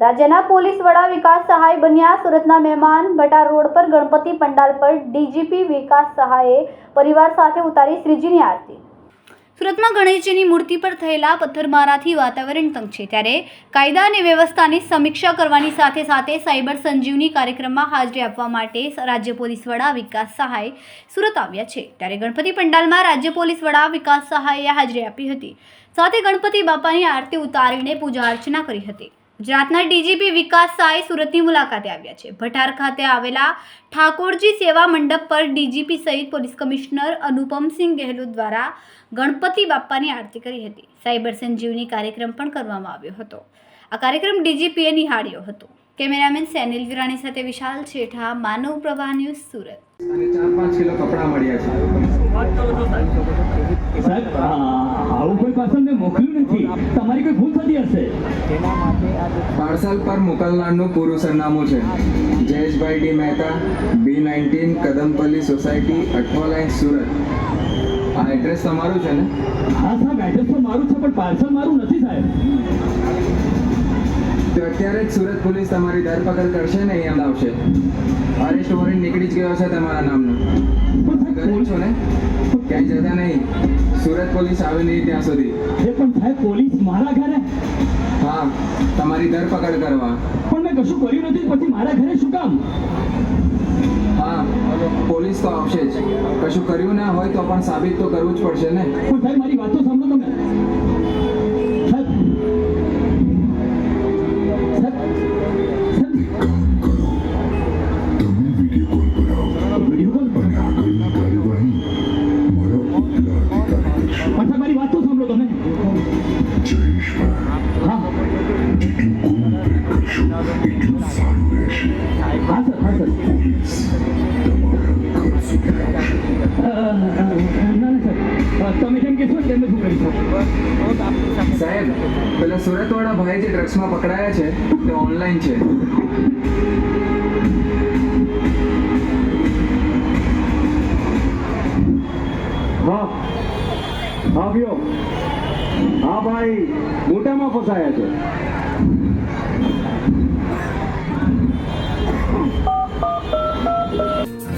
રાજ્યના પોલીસ વડા વિકાસ સહાય બન્યા. સુરતના મહેમાન ભટા રોડ પર ગણપતિ પંડાલ પર ડીજીપી વિકાસ સહાયે પરિવાર સાથે ઉતારી શ્રીજીની આરતી. સુરતમાં ગણેશજીની મૂર્તિ પર થયેલા પથ્થરમારાથી વાતાવરણ તંગ છે. ત્યારે કાયદા અને વ્યવસ્થાની સમીક્ષા કરવાની સાથે સાથે સાયબર સંજીવની કાર્યક્રમમાં હાજરી આપવા માટે રાજ્ય પોલીસ વડા વિકાસ સહાય સુરત આવ્યા છે. ત્યારે ગણપતિ પંડાલમાં રાજ્ય પોલીસ વડા વિકાસ સહાયે હાજરી આપી હતી. સાથે ગણપતિ બાપાની આરતી ઉતારીને પૂજા અર્ચના કરી હતી. ગુજરાતના ડીજીપી વિકાસ સાય સુરતની મુલાકાતે આવ્યા છે. ભટાર ખાતે આવેલા ઠાકોરજી સેવા મંડપ પર ડીજીપી સહિત પોલીસ કમિશનર અનુપમસિંહ ગેહલોત દ્વારા ગણપતિ બાપ્પાની આરતી કરી હતી. સાયબર સંજીવની કાર્યક્રમ પણ કરવામાં આવ્યો હતો. આ કાર્યક્રમ ડીજીપીએ નિહાળ્યો હતો. કેમેરામેન સેનિલ વિરાણી સાથે વિશાલ છેઠા માનવ પ્રવાહ ન્યૂઝ સુરત. ચાર પાંચ કિલો કપડાં મળ્યા છે. સાહેબ આ- આવું કોઈ પાર્સલ મેં મોકલ્યું નથી. તમારી કોઈ ભૂલ થતી હશે? પાર્સલ પર મોકલનારનું પૂરું સરનામું છે. Jayeshbhai D Mehta B nineteen Kadampalli society Athwalines Surat. આ એડ્રેસ તમારું છે ને? હા સાહેબ એડ્રેસ તો મારું છે પણ પાર્સલ મારું નથી સાહેબ. અત્યારે જ સુરત પોલીસ તમારી ધરપકડ કરશે ને અહીંયા લાવશે અરેસ્ટ વોરંટ નીકળી જ ગયો છે તમારા નામનો. ઘરે છો ને? ક્યાંય જતા નહીં. સુરત પોલીસ આવે નહીં ત્યાં સુધી. એ પણ સાહેબ પોલીસ મારા ઘરે? હા તમારી ધરપકડ કરવા. પણ મેં કશું કર્યું નથી પછી મારા ઘરે શું કામ? હા પોલીસ તો આવશે જ. કશું કર્યું ના હોય તો પણ સાબિત તો કરવું જ પડશે ને. પણ સાહેબ મારી વાતો સાંભળો તમે. તમે જેમ કહેશો ને તેમને જ કરી કરીશ સાહેબ, પેલા સુરતવાળા ભાઈ જે ડ્રગ્સમાં પકડાયા છે, તે ઓનલાઈન છે. હા આવ્યો હા ભાઈ, મોટામાં ફસાયા છે.